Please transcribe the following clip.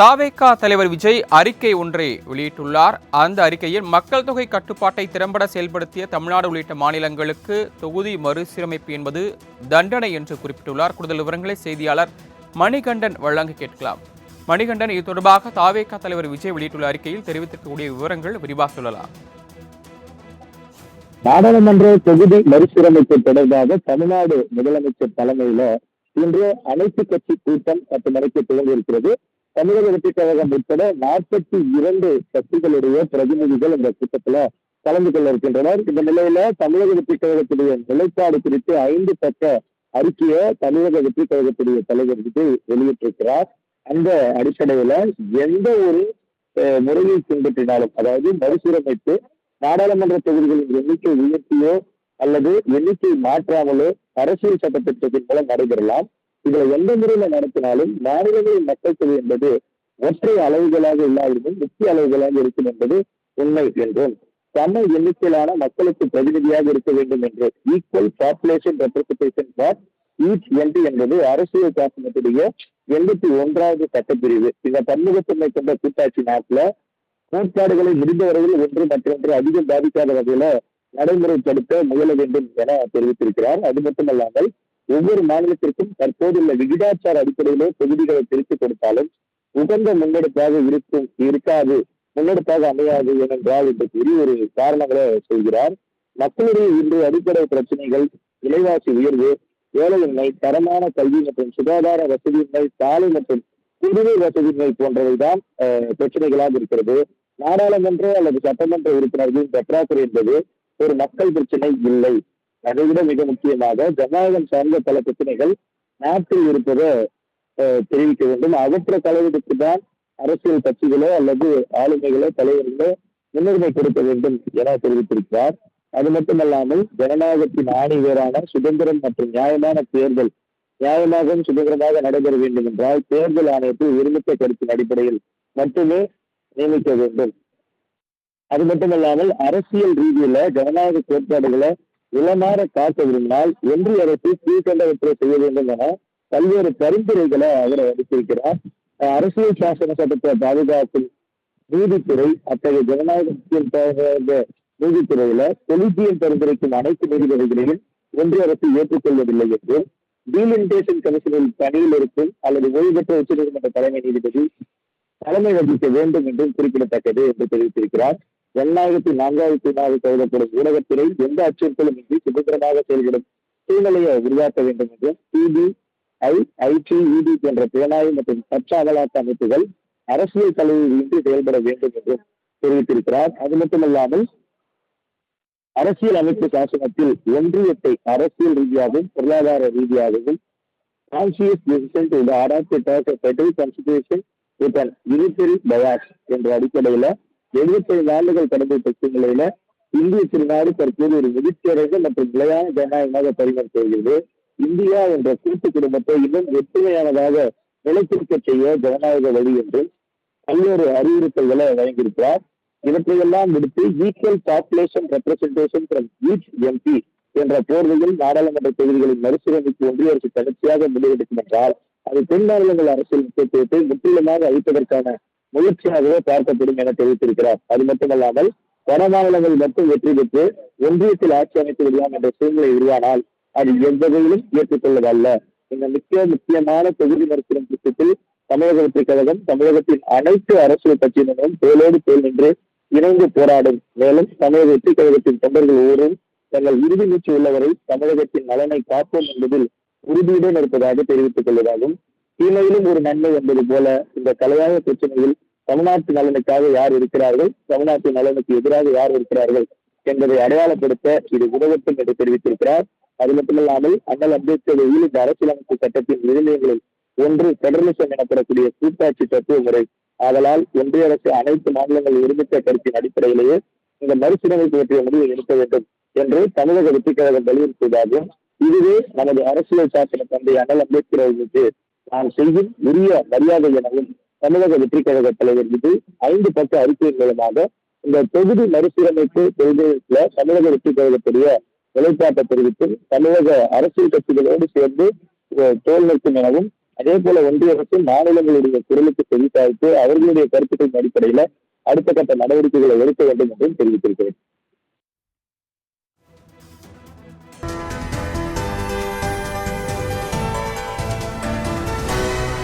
தாவேகா தலைவர் விஜய் அறிக்கை ஒன்றை வெளியிட்டுள்ளார். அந்த அறிக்கையில் மக்கள் தொகை கட்டுப்பாட்டை திறம்பட செயல்படுத்திய தமிழ்நாடு உள்ளிட்ட மாநிலங்களுக்கு தொகுதி மறுசீரமைப்பு என்பது தண்டனை என்று குறிப்பிட்டுள்ளார். கூடுதல் விவரங்களை செய்தியாளர் மணிகண்டன் வழங்க கேட்கலாம். மணிகண்டன் இது தொடர்பாக தாவேகா தலைவர் விஜய் வெளியிட்டுள்ள அறிக்கையில் தெரிவித்திருக்கக்கூடிய விவரங்கள் விரிவாக சொல்லலாம். நாடாளுமன்ற தொகுதி மறுசீரமைப்பு தொடர்பாக தமிழ்நாடு முதலமைச்சர் தலைமையில இன்று அனைத்து கட்சி கூட்டம் பத்து மணிக்கு துவங்கியிருக்கிறது. தமிழக வெற்றிக் கழகம் உட்பட நாற்பத்தி இரண்டு கட்சிகளுடைய பிரதிநிதிகள் இந்த கூட்டத்துல கலந்து கொள்ள இருக்கின்றனர். இந்த நிலையில தமிழக வெற்றிக் கழகத்துடைய நிலைப்பாடு குறித்து ஐந்து பக்க அறிக்கையை தமிழக வெற்றிக் கழகத்துடைய தலைவர் விஜய் வெளியிட்டிருக்கிறார். அந்த அடிப்படையில எந்த ஒரு முறையை பின்பற்றினாலும் அதாவது மறுசீரமைப்பு நாடாளுமன்ற தொகுதிகளின் எண்ணிக்கை உயர்த்தியோ அல்லது எண்ணிக்கை மாற்றாமலோ அரசியல் சட்டத்திட்டத்தின் மூலம் நடைபெறலாம். இதுல எந்த முறையில நடத்தினாலும் மாநிலங்களின் மக்கள் தொகை என்பது ஒற்றை அளவுகளாக இல்லாவிடும் முக்கிய அளவுகளாக இருக்கும் என்பது உண்மை என்றும் சம எண்ணிக்கையிலான மக்களுக்கு பிரதிநிதியாக இருக்க வேண்டும் என்று equal population representation for each என்று என்பது அரசியல் சாசனத்துடைய எண்பத்தி ஒன்றாவது சட்டப்பிரிவு இந்த பன்முகத்தன்மை கொண்ட கூட்டாட்சி நாட்டுல கோட்பாடுகளை முடிந்த வரையில் ஒன்று மற்றொன்று அதிகம் பாதிக்காத வகையில நடைமுறைப்படுத்த முயல வேண்டும் என தெரிவித்திருக்கிறார். அது மட்டுமல்லாமல் ஒவ்வொரு மாநிலத்திற்கும் தற்போதுள்ள விகிதாச்சார அடிப்படையிலே தொகுதிகளை பிரித்து கொடுத்தாலும் உகந்த முன்னெடுப்பாக இருக்கும் இருக்காது முன்னெடுப்பாக அமையாது ஏனென்றால் என்று கூறி ஒரு காரணங்களை சொல்கிறார். மக்களுடைய இன்று அடிப்படை பிரச்சனைகள் விலைவாசி உயர்வு வேலையின்மை தரமான கல்வி மற்றும் சுகாதார வசதியின்மை சாலை மற்றும் குடிநீர் வசதியின்மை போன்றவைதான் பிரச்சனைகளாக இருக்கிறது. நாடாளுமன்ற அல்லது சட்டமன்ற உறுப்பினர்களின் பற்றாக்குறை என்பது ஒரு மக்கள் பிரச்சனை இல்லை. அதைவிட மிக முக்கியமாக ஜனநாயகம் சார்ந்த பல பிரச்சனைகள் நாட்டில் இருப்பதை தெரிவிக்க வேண்டும். அவற்றை தலைவருக்கு தான் அரசியல் கட்சிகளோ அல்லது ஆளுமைகளோ தலைவர்களோ முன்னுரிமை கொடுக்க வேண்டும் என தெரிவித்திருக்கிறார். அது மட்டுமல்லாமல் ஜனநாயகத்தின் ஆணி வேறான சுதந்திரம் மற்றும் நியாயமான தேர்தல் நியாயமாகவும் சுதந்திரமாக நடைபெற வேண்டும் என்றால் தேர்தல் ஆணையத்தை ஒருமித்த கருத்தின் அடிப்படையில் மட்டுமே நியமிக்க வேண்டும். அது மட்டுமல்லாமல் அரசியல் ரீதியில ஜனநாயக கோட்பாடுகளை இளமாற காக்க விரும்பினால் ஒன்றிய அரசு கீழ்கண்டவற்றை செய்ய வேண்டும் என பல்வேறு பரிந்துரைகளை அவர் அளித்திருக்கிறார் அரசியல் சாசன சட்டத்தை பாதுகாக்கும் நீதித்துறை அத்தகைய ஜனநாயகத்தின் நீதித்துறையில கொலிஜியம் பரிந்துரைக்கும் அனைத்து நீதிபதிகளையும் ஒன்றிய அரசு ஏற்றுக்கொள்வதில்லை என்றும் டீலிமிட்டேஷன் கமிஷனில் பணியில் இருக்கும் அல்லது ஓய்வு பெற்ற உச்சநீதிமன்ற தலைமை நீதிபதி தலைமை வகிக்க வேண்டும் என்றும் குறிப்பிடத்தக்கது என்று தெரிவித்திருக்கிறார். ஜனநாயகத்தி நான்காவது நாலு கருதப்படும் ஊடகத்துறை எந்த அச்சுறுத்தலும் இன்றி சுதந்திரமாக செயல்படும் சூழ்நிலையை உருவாக்க வேண்டும் என்றும் சிபி ஐ ஐடி போன்ற புலனாய்வு மற்றும் சட்ட அமலாக்க அமைப்புகள் அரசியல் தலைவர் இன்றி செயல்பட வேண்டும் என்றும் தெரிவித்திருக்கிறார். அது மட்டுமல்லாமல் அரசியல் அமைப்பு சாசனத்தில் ஒன்றியத்தை அரசியல் ரீதியாகவும் பொருளாதார ரீதியாகவும் conscious decision to adopt of federal constitution with an bias என்ற அடிப்படையில எழுபத்தைந்து ஆண்டுகள் கடந்த பெற்ற நிலையில இந்திய திருநாடு தற்போது ஒரு முதிர்ச்சியடைந்த மற்றும் நிலையான ஜனநாயகமாக பரிமாறி வருகிறது. இந்தியா என்ற கூட்டு குடும்பத்தை இன்னும் ஒற்றுமையானதாக நிலைத்திருக்க செய்ய ஜனநாயக வழி என்று பல்வேறு அறிவுறுத்தல்களை வழங்கியிருக்கிறார். இவற்றையெல்லாம் விடுத்து equal population representation from each MP என்ற போர்வையில் நாடாளுமன்ற தொகுதிகளின் மறுசீரமைப்பு ஒன்றிய அரசு தொடர்ச்சியாக முடிவெடுக்கும் என்றால் அது தென் மாநிலங்கள் அரசியல் முக்கியத்துவத்தை முற்றிலுமாக அளிப்பதற்கான முயற்சியாகவே பார்க்கப்படும் என தெரிவித்திருக்கிறார். அது மட்டுமல்லாமல் வட மாநிலங்கள் மட்டும் வெற்றி பெற்று ஒன்றியத்தில் ஆட்சி அமைத்து விடலாம் என்ற சூழ்நிலை உருவானால் அது எந்த வகையிலும் ஏற்றுக்கொள்வதல்ல. இந்த முக்கிய முக்கியமான தொகுதி மறுசீரமைப்பு திட்டத்தில் தமிழக வெற்றிக் கழகம் தமிழகத்தின் அனைத்து அரசியல் கட்சியினரும் தோளோடு தோல் நின்று இணைந்து போராடும். மேலும் தமிழக வெற்றிக் கழகத்தின் தொண்டர்கள் ஒவ்வொரும் தங்கள் இறுதி மூச்சு உள்ளவரை தமிழகத்தின் நலனை காப்போம் என்பதில் உறுதியுடன் இருப்பதாக தெரிவித்துக் கொள்வதாகவும் தீமையிலும் ஒரு நன்மை என்பது போல இந்த கலையாய பிரச்சனையில் தமிழ்நாட்டு நலனுக்காக யார் இருக்கிறார்கள்? தமிழ்நாட்டு நலனுக்கு எதிராக யார் இருக்கிறார்கள்? என்பதை அடையாளப்படுத்த இது உதவட்டும் என்று தெரிவித்திருக்கிறார். அது மட்டுமல்லாமல் அண்ணல் அம்பேத்கர் இந்த அரசியலமைப்பு சட்டத்தின் விதிநிலைகளில் ஒன்று பெடரலிசம் எனப்படக்கூடிய கூட்டாட்சி தத்துவ முறை. ஆதலால் ஒன்றிய அரசு அனைத்து மாநிலங்கள் ஒருமித்த கருத்தின் அடிப்படையிலேயே இந்த மறுசீரமைப்பு பற்றிய முடிவை எடுக்க வேண்டும் என்று தமிழக வெற்றிக் கழகம் வலியுறுத்தியதாகவும் இதுவே நமது அரசியல் சாசன தந்தை அண்ணல் அம்பேத்கர் அவர்களுக்கு நாம் செய்யும் உரிய மரியாதை எனவும் தமிழக வெற்றி கழக தலைவர் மீது ஐந்து பக்க அறிக்கையின் மூலமாக இந்த தொகுதி மறுசீரமைப்பு கொள்கையில தமிழக வெற்றி கழகத்துடைய நிலைப்பாட்டை தெரிவித்து தமிழக அரசியல் கட்சிகளோடு சேர்ந்து தோல் நிற்கும் எனவும் அதே போல ஒன்றிய அரசு மாநிலங்களுடைய குரலுக்கு செவித்தாய்த்து அவர்களுடைய கருத்துக்களின் அடிப்படையில அடுத்த கட்ட நடவடிக்கைகளை எடுக்க வேண்டும் என்றும் தெரிவித்திருக்கிறேன்.